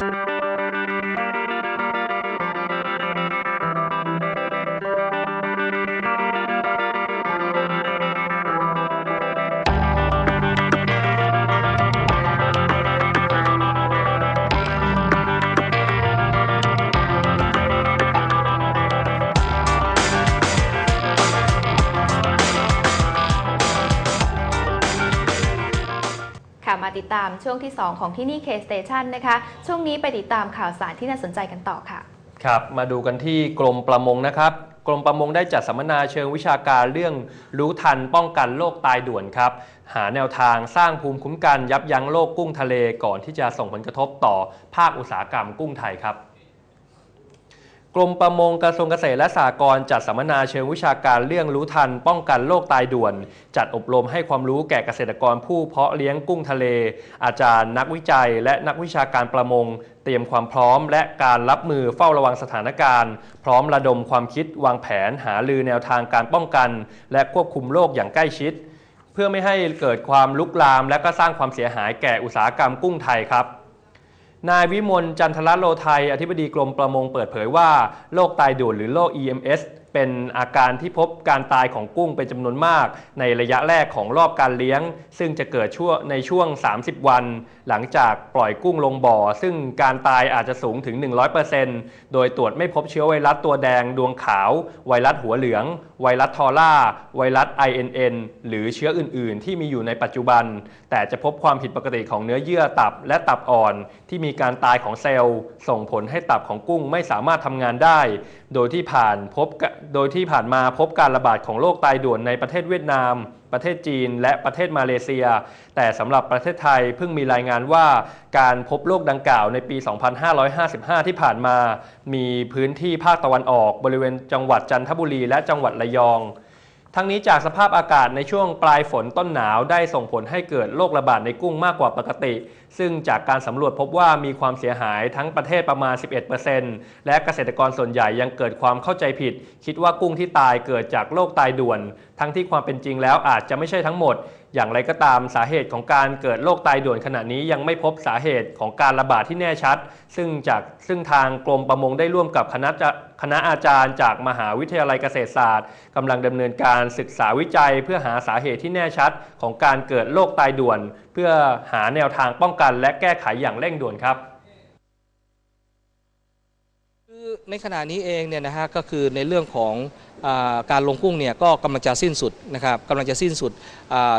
ค่ะ มาติดตามช่วงที่ 2 ของที่นี่ K Station นะคะ ช่วงนี้ไปติดตามข่าวสารที่น่าสนใจกันต่อค่ะ ครับ มาดูกันที่กรมประมงนะครับ กรมประมงได้จัดสัมมนาเชิงวิชาการเรื่องรู้ทันป้องกันโรคตายด่วนครับ หาแนวทางสร้างภูมิคุ้มกันยับยั้งโรคกุ้งทะเลก่อนที่จะส่งผลกระทบต่อภาคอุตสาหกรรมกุ้งไทยครับ รมประมงกระทรวงเกษตรและสหกรณ์จัดสัมมนาเชิงวิชาการเรื่องรู้ทัน ป้องกันโรคตายด่วน จัดอบรมให้ความรู้แก่เกษตรกรผู้เพาะเลี้ยงกุ้งทะเล อาจารย์ นักวิจัย และนักวิชาการประมง เตรียมความพร้อม และการรับมือเฝ้าระวังสถานการณ์ พร้อมระดมความคิดวางแผนหาลือแนวทางการป้องกัน และควบคุมโรคอย่างใกล้ชิด เพื่อไม่ให้เกิดความลุกลาม และก็สร้างความเสียหายแก่อุตสาหกรรมกุ้งไทยครับ นายวิมลจันทรโลไทย อธิบดีกรมประมงเปิดเผยว่าโรคตายด่วนหรือโรค EMS เป็นอาการที่พบการตายของกุ้งเป็นจำนวนมาก ในระยะแรกของรอบการเลี้ยง ซึ่งจะเกิดช่วงในช่วง 30 วัน หลังจากปล่อยกุ้งลงบ่อ ซึ่งการตายอาจจะสูงถึง 100%โดยตรวจไม่พบเชื้อไวรัสตัวแดงดวงขาว ไวรัสหัวเหลือง ไวรัสทอร่า ไวรัส INN หรือเชื้ออื่น ๆ ที่มีอยู่ในปัจจุบัน แต่จะพบความผิดปกติของเนื้อเยื่อตับและตับอ่อน ที่มีการตายของเซลล์ ส่งผลให้ตับของกุ้งไม่สามารถทำงานได้ โดยที่ผ่านพบกะโดยที่ผ่านมาพบการระบาดของโรคตายด่วนในประเทศเวียดนาม ประเทศจีน และประเทศมาเลเซีย แต่สำหรับประเทศไทยเพิ่งมีรายงานว่าการพบโรคดังกล่าวในปี 2555 ที่ผ่านมา มีพื้นที่ภาคตะวันออก บริเวณจังหวัดจันทบุรีและจังหวัดระยอง ทั้งนี้จากสภาพอากาศในช่วงปลายฝนต้นหนาวได้ส่งผลให้เกิดโรคระบาดในกุ้งมากกว่าปกติ ซึ่งจากการสำรวจพบว่ามีความเสียหายทั้งประเทศประมาณ 11%และเกษตรกรส่วนใหญ่ยังเกิดความเข้าใจผิด คิดว่ากุ้งที่ตายเกิดจากโรคตายด่วน ทั้งที่ความเป็นจริงแล้วอาจจะไม่ใช่ทั้งหมด อย่างไรก็ตามสาเหตุของการเกิดโรคตายด่วนขณะนี้ยังไม่พบสาเหตุของการระบาดที่แน่ชัด ซึ่งจากซึ่งทางกรมประมงได้ร่วมกับคณะคณะอาจารย์จากมหาวิทยาลัยเกษตรศาสตร์กำลังดำเนินการศึกษาวิจัย เพื่อหาสาเหตุที่แน่ชัด ของการเกิดโรคตายด่วน เพื่อหาแนวทางป้องกันและแก้ไขอย่างเร่งด่วนครับ คือ ในขณะนี้เองเนี่ยนะฮะก็คือในเรื่องของอการลงกุ้งเนี่ยก็กำลังจะสิ้นสุดนะครับกำลังจะสิ้นสุด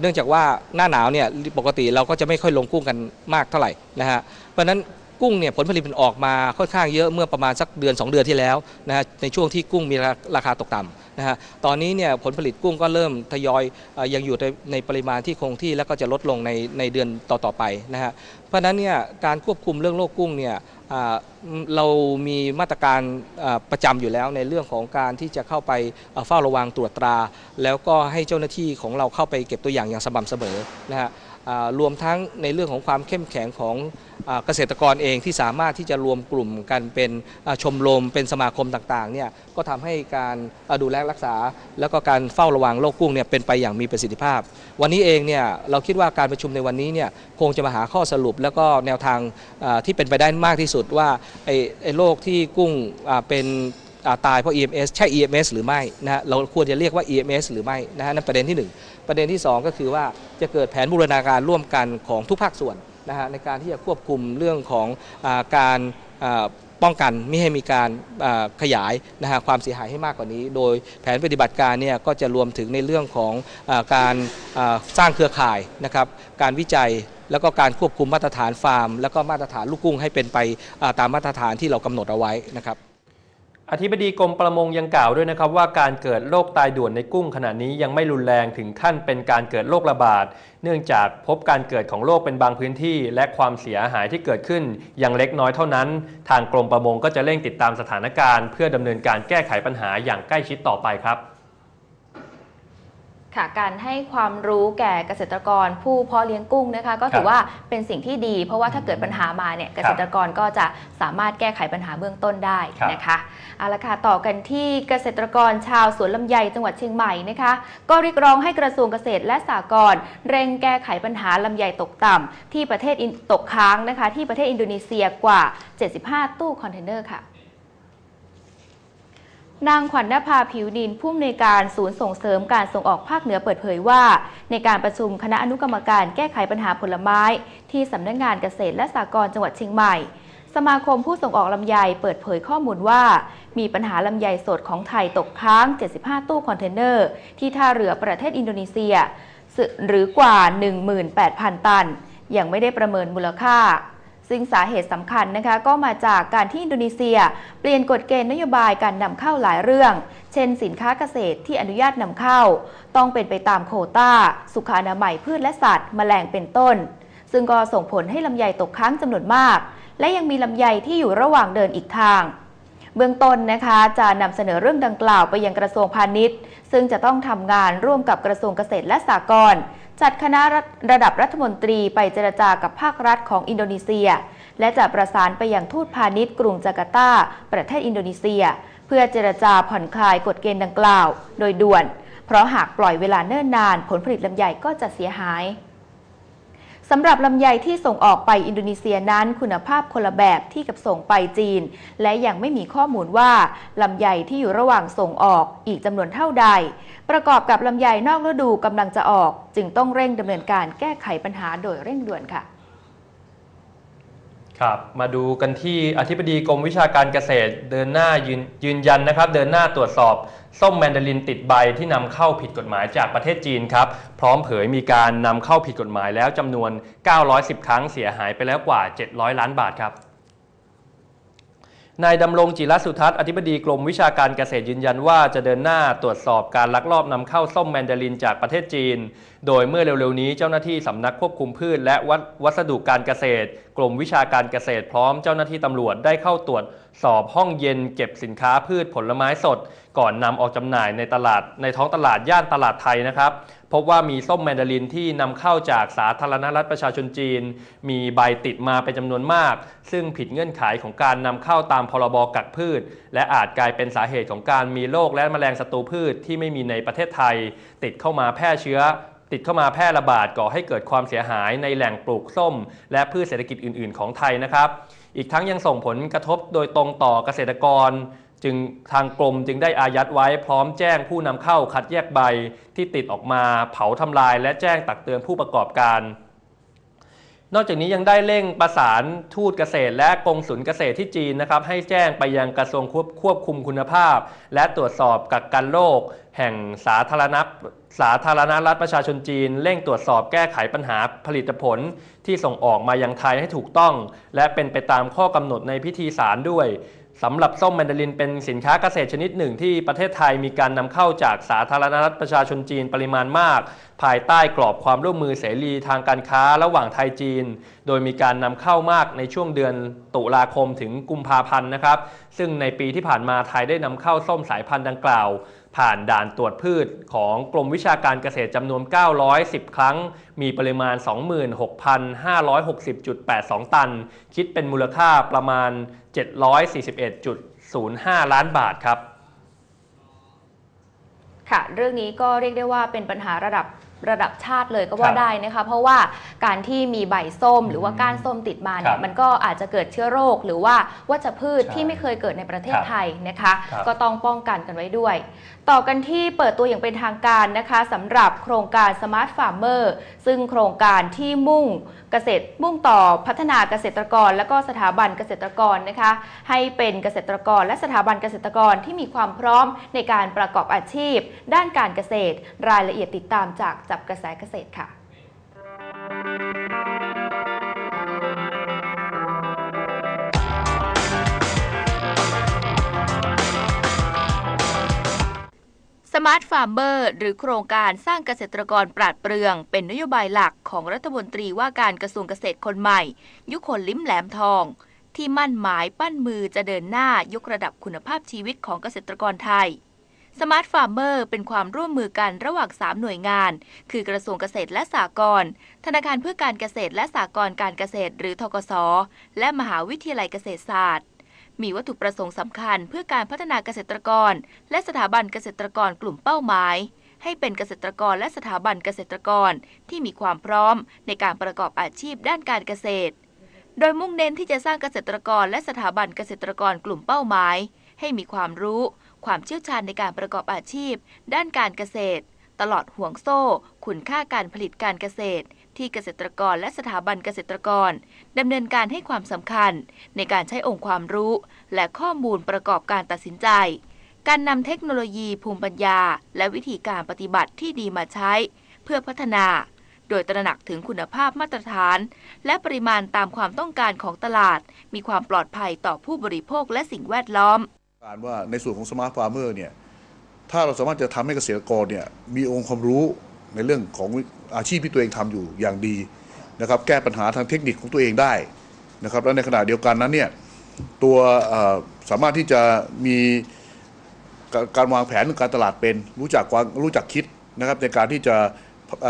เนื่องจากว่าหน้าหนาวเนี่ยปกติเราก็จะไม่ค่อยลงกุ้งกันมากเท่าไหร่นะฮะเพราะฉะนั้น กุ้งเนี่ยผลผลิตมันออกมาค่อนข้างเยอะเมื่อประมาณสักเดือน 2 เดือนที่แล้วนะฮะในช่วงที่กุ้งมีราคาตกต่ำนะฮะตอนนี้เนี่ยผลผลิตกุ้งก็เริ่มทยอยเออยังอยู่ในในปริมาณที่คงที่แล้วก็จะลดลงในในเดือนต่อๆไปนะฮะเพราะฉะนั้นเนี่ยการควบคุมเรื่องโรคกุ้งเนี่ยอ่าเรามีมาตรการอ่าประจำอยู่แล้วในเรื่องของการที่จะเข้าไปอ่าเฝ้าระวังตรวจตรา แล้วก็ให้เจ้าหน้าที่ของเราเข้าไปเก็บตัวอย่างอย่างสม่ำเสมอนะฮะ รวมทั้งในเรื่องของความเข้มแข็งของอเกษตรกรเองที่สามารถที่จะรวมกลุ่มกันเป็นชมรมเป็นสมาคมต่างๆเนี่ยก็ทำให้การดูแลรักษา แล้วก็การเฝ้าระวังโรคกุ้งเนี่ยเป็นไปอย่างมีประสิทธิภาพ วันนี้เองเนี่ยเราคิดว่าการประชุมในวันนี้เนี่ยคงจะมาหาข้อสรุป แล้วก็แนวทางที่เป็นไปได้มากที่สุดว่าไอ้ไอโรคที่กุ้งเป็น ตายเพราะ EMS ใช่ EMS หรือไม่นะเราควรจะเรียกว่า EMS หรือไม่นะฮะนั่นประเด็นที่หนึ่งประเด็นที่สองก็คือว่าจะเกิดแผนบูรณาการร่วมกันของทุกภาคส่วนนะฮะในการที่จะควบคุมเรื่องของอาการป้องกันไม่ให้มีการขยายนะฮะความเสียหายให้มากกว่านี้ โดยแผนปฏิบัติการเนี่ยก็จะรวมถึงในเรื่องของอาการาสร้างเครือข่ายนะครับการวิจัยแล้วก็การควบคุมมาตรฐานฟาร์ม แล้วก็มาตรฐานลูกกุ้งให้เป็นไปาตามมาตรฐานที่เรากำหนดเอาไว้นะครับ อธิบดีกรมประมงยังกล่าวด้วยนะครับว่าการเกิดโรคตายด่วนในกุ้งขณะนี้ยังไม่รุนแรงถึงขั้นเป็นการเกิดโรคระบาด เนื่องจากพบการเกิดของโรคเป็นบางพื้นที่ และความเสียหายที่เกิดขึ้นยังเล็กน้อยเท่านั้น ทางกรมประมงก็จะเร่งติดตามสถานการณ์ เพื่อดำเนินการแก้ไขปัญหาอย่างใกล้ชิดต่อไปครับ ค่ะการให้ความรู้แก่เกษตรกรผู้เพาะเลี้ยงกุ้งนะคะก็ถือว่าเป็นสิ่งที่ดี เพราะว่าถ้าเกิดปัญหามาเนี่ยเกษตรกรก็จะสามารถแก้ไขปัญหาเบื้องต้นได้ครับนะคะเอาละค่ะต่อกันที่เกษตรกรชาวสวนลำไยจังหวัดเชียงใหม่นะคะก็เรียกร้องให้กระทรวงเกษตรและสหกรณ์เร่งแก้ไขปัญหาลำไยตกต่ำที่ประเทศอินตกค้างนะคะที่ประเทศอินโดนีเซียกว่า 75 ตู้คอนเทนเนอร์ค่ะ นางขวัญนภาผิวดินผู้อำนวยการศูนย์ส่งเสริมการส่งออกภาคเหนือเปิดเผยว่า ในการประชุมคณะอนุกรรมการแก้ไขปัญหาผลไม้ ที่สำนักงงานเกษตรและสหกรณ์จังหวัดเชียงใหม่ สมาคมผู้ส่งออกลำไยเปิดเผยข้อมูลว่า มีปัญหาลำไยสดของไทยตกค้าง 75 ตู้คอนเทนเนอร์ ที่ท่าเรือประเทศอินโดนีเซีย หรือกว่า 18,000 ตัน ยังไม่ได้ประเมินมูลค่า ซึ่งสาเหตุสำคัญนะคะก็มาจากการที่อินโดนีเซีย เปลี่ยนกฎเกณฑ์นโยบายการนำเข้าหลายเรื่อง เช่น สินค้าเกษตรที่อนุญาตนำเข้า ต้องเป็นไปตามโคต้า สุขอนามัยพืชและสัตว์แมลงเป็นต้น ซึ่งก็ส่งผลให้ลำไยตกค้างจำนวนมาก และยังมีลำไยที่อยู่ระหว่างเดินอีกทางเบื้องต้นนะคะจะนำเสนอเรื่องดังกล่าวไปยังกระทรวงพาณิชย์ ซึ่งจะต้องทำงานร่วมกับกระทรวงเกษตรและสหกรณ์ จัดคณะระดับรัฐมนตรีไปเจรจากับภาครัฐของอินโดนีเซีย และจะประสานไปยังทูตพาณิชย์กรุงจาการ์ตา ประเทศอินโดนีเซีย เพื่อเจรจาผ่อนคลายกฎเกณฑ์ดังกล่าว โดยด่วน เพราะหากปล่อยเวลาเนิ่นนาน ผลผลิตลำไยก็จะเสียหาย สำหรับลำไยที่ส่งออกไปอินโดนีเซียนั้นคุณภาพคนละแบบที่กับส่งไปจีน และยังไม่มีข้อมูลว่าลำไยที่อยู่ระหว่างส่งออกอีกจำนวนเท่าใด ประกอบกับลำไยนอกฤดูกำลังจะออก จึงต้องเร่งดำเนินการแก้ไขปัญหาโดยเร่งด่วนค่ะ ครับมาดูกันที่อธิบดีกรมวิชาการเกษตร เดินหน้ายืนยืนยันนะครับ เดินหน้าตรวจสอบส้มแมนดารินติดใบที่นำเข้าผิดกฎหมายจากประเทศจีนครับ พร้อมเผยมีการนำเข้าผิดกฎหมายแล้วจำนวน 910 ครั้งเสียหายไปแล้วกว่า 700 ล้านบาทครับ นายดำรงจิรสุทัศน์อธิบดีกรมวิชาการเกษตรยืนยันว่าจะเดินหน้าตรวจสอบการลักลอบนำเข้าส้มแมนดารินจากประเทศจีน โดยเมื่อเร็วๆนี้เจ้าหน้าที่สำนักควบคุมพืช และวัวัสดุการเกษตร กรมวิชาการเกษตรพร้อมเจ้าหน้าที่ตำรวจได้เข้าตรวจสอบห้องเย็นเก็บสินค้าพืชผลไม้สด ก่อนนำออกจำหน่ายในตลาดในท้องตลาดย่านตลาดไทยนะครับ พบว่ามีส้มแมนดารินที่นำเข้าจากสาธารณรัฐประชาชนจีน มีใบติดมาเป็นจำนวนมาก ซึ่งผิดเงื่อนไขของการนำเข้าตามพรบกักพืช และอาจกลายเป็นสาเหตุของการมีโรคและแมลงศัตรูพืชที่ไม่มีในประเทศไทย ติดเข้ามาแพร่เชื้อติดเข้ามาแพร่ระบาดก่อให้เกิดความเสียหายในแหล่งปลูกส้ม และพืชเศรษฐกิจอื่น ๆ ของไทยนะครับ อีกทั้งยังส่งผลกระทบโดยตรงต่อเกษตรกร จึงทางกรมจึงได้อายัดไว้พร้อมแจ้งผู้นำเข้าคัดแยกใบที่ติดออกมาเผาทำลาย และแจ้งตักเตือนผู้ประกอบการ นอกจากนี้ยังได้เร่งประสานทูตเกษตร และกงสุลเกษตรที่จีนนะครับให้แจ้งไปยังกระทรวงควบควบคุมคุณภาพ และตรวจสอบกักกันโรคแห่งสาธารณสาธารณรัฐประชาชนจีน เร่งตรวจสอบแก้ไขปัญหาผลิตผลที่ส่งออกมายังไทยให้ถูกต้อง และเป็นไปตามข้อกำหนดในพิธีสารด้วย สำหรับส้มแมนดารินเป็นสินค้าเกษตรชนิดหนึ่งที่ประเทศไทยมีการนำเข้าจากสาธารณรัฐประชาชนจีนปริมาณมาก ภายใต้กรอบความร่วมมือเสรีทางการค้าระหว่างไทยจีน โดยมีการนำเข้ามากในช่วงเดือนตุลาคมถึงกุมภาพันธ์นะครับ ซึ่งในปีที่ผ่านมาไทยได้นำเข้าส้มสายพันธุ์ดังกล่าว ผ่านด่านตรวจพืชของกรมวิชาการเกษตรจำนวน 910 ครั้ง มีปริมาณ 26,560.82 ตัน คิดเป็นมูลค่าประมาณ 741.05 ล้านบาทครับ ค่ะ เรื่องนี้ก็เรียกได้ว่าเป็นปัญหาระดับระดับชาติเลยก็ว่าครับได้นะคะ เพราะว่าการที่มีใบส้มหรือว่าก้านส้มติดมาเนี่คยรับมันก็อาจจะเกิดเชื้อโรค หรือว่าวัชพืชใช่ที่ไม่เคยเกิดในประเทศครับไทยนะคะครับก็ต้องป้องกันกันไว้ด้วยต่อกันที่เปิดตัวอย่างเป็นทางการนะคะสำหรับโครงการ Smart Farmer ซึ่งโครงการที่มุ่งเกษตรมุ่งต่อพัฒนาเกษตรกร และก็สถาบันเกษตรกรนะคะ ให้เป็นเกษตรกรและสถาบันเกษตรกรที่มีความพร้อมในการประกอบอาชีพ ด้านการเกษตร รายละเอียดติดตามจากจับกระแสเกษตรค่ะ Smart Farmer หรือโครงการสร้างเกษตรกรปราดเปรื่อง เป็นนโยบายหลักของรัฐมนตรีว่าการกระทรวงเกษตรคนใหม่ ยุคนลิ้มแหลมทอง ที่มั่นหมายปั้นมือจะเดินหน้ายกระดับคุณภาพชีวิตของเกษตรกรไทย Smart Farmer เบอร์เป็นความร่วมมือกันระหว่าง 3 หน่วยงาน คือกระทรวงเกษตรและสหกรณ์ธนาคารเพื่อการเกษตรและสหกรณ์การเกษตรหรือทกสและมหาวิทยาลัยเกษตรศาสตร์ มีวัตถุประสงค์สำคัญเพื่อการพัฒนาเกษตรกร และสถาบันเกษตรกรกลุ่มเป้าหมาย ให้เป็นเกษตรกรและสถาบันเกษตรกรที่มีความพร้อมในการประกอบอาชีพด้านการเกษตร โดยมุ่งเน้นที่จะสร้างเกษตรกรและสถาบันเกษตรกรกลุ่มเป้าหมาย ให้มีความรู้ ความเชี่ยวชาญในการประกอบอาชีพ ด้านการเกษตร ตลอดห่วงโซ่ คุณค่าการผลิตการเกษตร ที่เกษตรกรและสถาบันเกษตรกรดำเนินการให้ความสำคัญ ในการใช้องค์ความรู้ และข้อมูลประกอบการตัดสินใจ การนำเทคโนโลยีภูมิปัญญา และวิธีการปฏิบัติที่ดีมาใช้ เพื่อพัฒนา โดยตระหนักถึงคุณภาพมาตรฐาน และปริมาณตามความต้องการของตลาด มีความปลอดภัยต่อผู้บริโภคและสิ่งแวดล้อมการว่าในส่วนของสมาร์ทฟาร์มเมอร์เนี่ยถ้าเราสามารถจะทำให้เกษตรกรเนี่ยมีองค์ความรู้ ในเรื่องของอาชีพที่ตัวเองทำอยู่อย่างดีนะครับ แก้ปัญหาทางเทคนิคของตัวเองได้นะครับ และในขณะเดียวกันนั้นเนี่ยตัวสามารถที่จะมีการวางแผนเรื่องการตลาดเป็น รู้จักวางรู้จักคิดนะครับ ในการที่จะ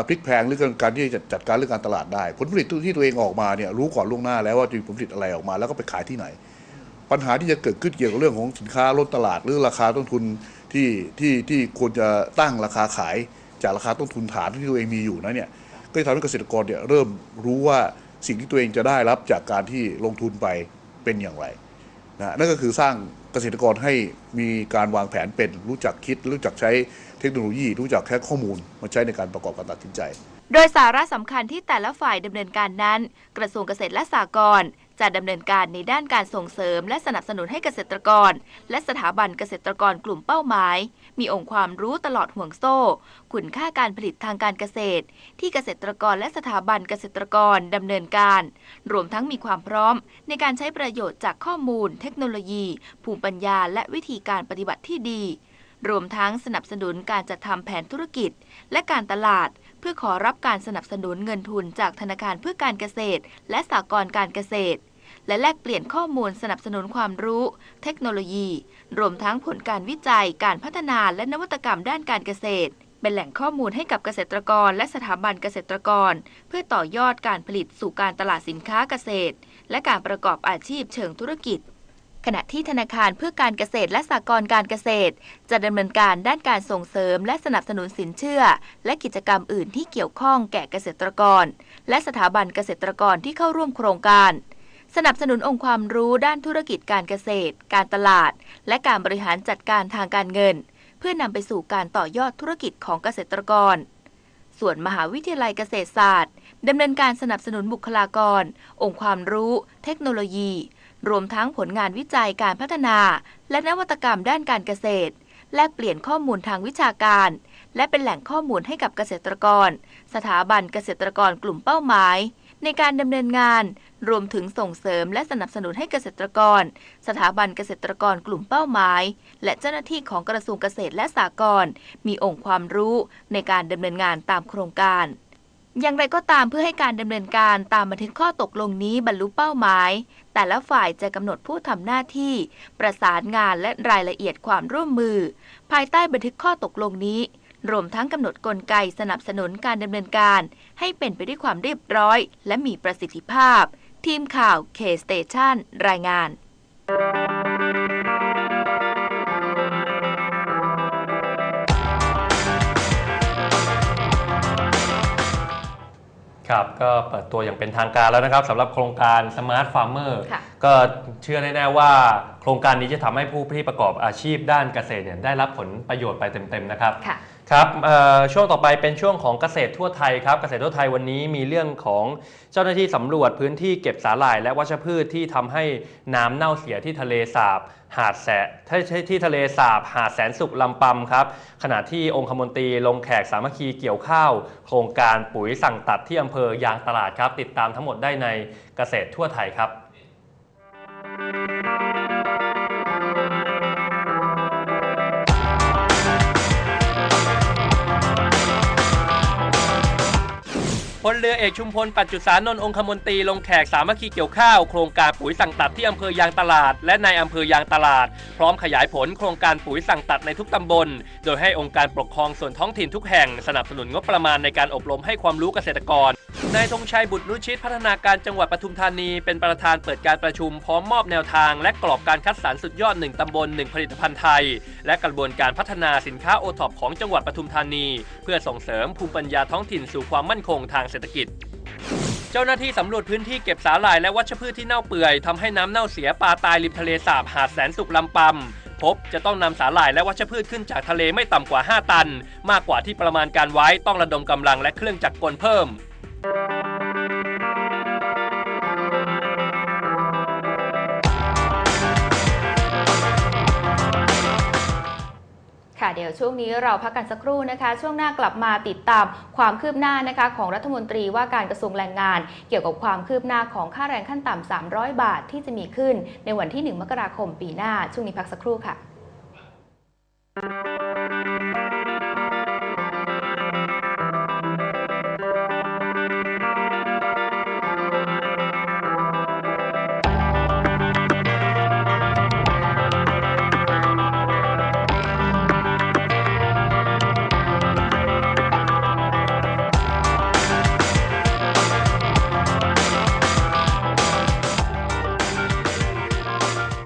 พลิกแพลงหรือการที่จะจัดการเรื่องการตลาดได้ ผลผลิตที่ตัวเองออกมาเนี่ยรู้ก่อนล่วงหน้าแล้วว่าจะมีผลผลิตอะไรออกมา แล้วก็ไปขายที่ไหน ปัญหาที่จะเกิดขึ้นเกี่ยวกับเรื่องของสินค้าล้นตลาดหรือราคาต้นทุนที่ที่ที่ควรจะตั้งราคาขาย จากราคาต้นทุนฐานที่ตัวเองมีอยู่นั้นเนี่ยก็จะทำให้เกษตรกรเนี่ยเริ่มรู้ว่าสิ่งที่ตัวเองจะได้รับจากการที่ลงทุนไปเป็นอย่างไรนะนั่นก็คือสร้างเกษตรกรให้มีการวางแผนเป็นรู้จักคิด รู้จักใช้เทคโนโลยี รู้จักแค่ข้อมูลมาใช้ในการประกอบการตัดสินใจ โดยสาระสำคัญที่แต่ละฝ่ายดำเนินการนั้น กระทรวงเกษตรและสหกรณ์ จะดำเนินการในด้านการส่งเสริม และสนับสนุนให้เกษตรกร และสถาบันเกษตรกรกลุ่มเป้าหมาย มีองค์ความรู้ตลอดห่วงโซ่ คุณค่าการผลิตทางการเกษตร ที่เกษตรกรและสถาบันเกษตรกรดำเนินการ รวมทั้งมีความพร้อม ในการใช้ประโยชน์จากข้อมูล เทคโนโลยี ภูมิปัญญา และวิธีการปฏิบัติที่ดี รวมทั้งสนับสนุนการจัดทำแผนธุรกิจ และการตลาด พื่อขอรับการสนับสนุนเงินทุนจากธนาคารเพื่อการเกษตร และสหกรณ์การเกษตร และแลกเปลี่ยนข้อมูลสนับสนุนความรู้ เทคโนโลยี รวมทั้งผลการวิจัย การพัฒนาและนวัตกรรมด้านการเกษตร เป็นแหล่งข้อมูลให้กับเกษตรกร และสถาบันเกษตรกร เพื่อต่อยอดการผลิตสู่การตลาดสินค้าเกษตร และการประกอบอาชีพเชิงธุรกิจ ขณะที่ธนาคารเพื่อการเกษตรและสหกรณ์การเกษตร จะดำเนินการด้านการส่งเสริม และสนับสนุนสินเชื่อ และกิจกรรมอื่นที่เกี่ยวข้องแก่เกษตรกร และสถาบันเกษตรกรที่เข้าร่วมโครงการ สนับสนุนองค์ความรู้ด้านธุรกิจการเกษตร การตลาด และการบริหารจัดการทางการเงิน เพื่อนำไปสู่การต่อยอดธุรกิจของเกษตรกร ส่วนมหาวิทยาลัยเกษตรศาสตร์ดำเนินการสนับสนุนบุคลากร องค์ความรู้ เทคโนโลยี รวมทั้งผลงานวิจัยการพัฒนา และนวัตกรรมด้านการเกษตร แลกเปลี่ยนข้อมูลทางวิชาการ และเป็นแหล่งข้อมูลให้กับเกษตรกร สถาบันเกษตรกรกลุ่มเป้าหมาย ในการดำเนินงาน รวมถึงส่งเสริมและสนับสนุนให้เกษตรกร สถาบันเกษตรกรกลุ่มเป้าหมาย และเจ้าหน้าที่ของกระทรวงเกษตรและสหกรณ์มีองค์ความรู้ในการดำเนินงานตามโครงการ อย่างไรก็ตามเพื่อให้การดำเนินการตามบันทึกข้อตกลงนี้บรรลุเป้าหมาย แต่ละฝ่ายจะกำหนดผู้ทำหน้าที่ ประสานงานและรายละเอียดความร่วมมือ ภายใต้บันทึกข้อตกลงนี้ รวมทั้งกำหนดกลไกสนับสนุนการดำเนินการ ให้เป็นไปด้วยความเรียบร้อย และมีประสิทธิภาพ ทีมข่าว K-Station รายงาน ครับก็เปิดตัวอย่างเป็นทางการแล้วนะครับสำหรับโครงการ Smart Farmer ค่ะก็เชื่อแน่ๆว่า โครงการนี้จะทำให้ผู้ที่ประกอบอาชีพด้านเกษตรเนี่ยได้รับผลประโยชน์ไปเต็มๆนะครับ ครับช่วงต่อไปเป็นช่วงของเกษตรทั่วไทยครับเกษตรทั่วไทยวันนี้มีเรื่องของเจ้าหน้าที่สำรวจพื้นที่เก็บสาหร่าย และวัชพืชที่ทำให้น้ำเน่าเสียที่ทะเลสาบ หาดแสที่ที่ที่ทะเลสาบ หาดแสนสุขลำปำครับขณะที่องคมนตรีลงแขกสามัคคีเกี่ยวข้าว โครงการปุ๋ยสั่งตัดที่อำเภอยางตลาดครับ ติดตามทั้งหมดได้ในเกษตรทั่วไทยครับ พลเรือเอกชุมพลปัจจุสานนท์องคมนตรีลงแขกสามัคคีเกี่ยวข้าว โครงการปุ๋ยสั่งตัดที่อำเภอยางตลาด และในอำเภอยางตลาด พร้อมขยายผลโครงการปุ๋ยสั่งตัดในทุกตำบล โดยให้องค์การปกครองส่วนท้องถิ่นทุกแห่ง สนับสนุนงบประมาณในการอบรมให้ความรู้เกษตรกรนายธงชัยบุตรนุชิตพัฒนาการจังหวัดปทุมธานีเป็นประธานเปิดการประชุมพร้อมมอบแนวทาง และกรอบการคัดสรรสุดยอด 1 ตำบล 1 ผลิตภัณฑ์ไทย และกระบวนการพัฒนาสินค้าโอท็อปของจังหวัดปทุมธานี เพื่อส่งเสริมภูมิปัญญาท้องถิ่นสู่ความมั่นคงทางเศรษฐกิจ เจ้าหน้าที่สำรวจพื้นที่เก็บสาหร่ายและวัชพืชที่เน่าเปื่อยทำให้น้ำเน่าเสียปลาตายริมทะเลสาบหาดแสนสุขลำปำพบจะต้องนำสาหร่ายและวัชพืชขึ้นจากทะเลไม่ต่ำกว่า 5 ตัน มากกว่าที่ประมาณการไว้ต้องระดมกำลังและเครื่องจักรกลเพิ่ม เดี๋ยวช่วงนี้เราพักกันสักครู่นะคะ ช่วงหน้ากลับมาติดตามความคืบหน้านะคะ ของรัฐมนตรีว่าการกระทรวงแรงงาน เกี่ยวกับความคืบหน้าของค่าแรงขั้นต่ำ300 บาทที่จะมีขึ้น ในวันที่ 1 มกราคมปีหน้า ช่วงนี้พักสักครู่ค่ะ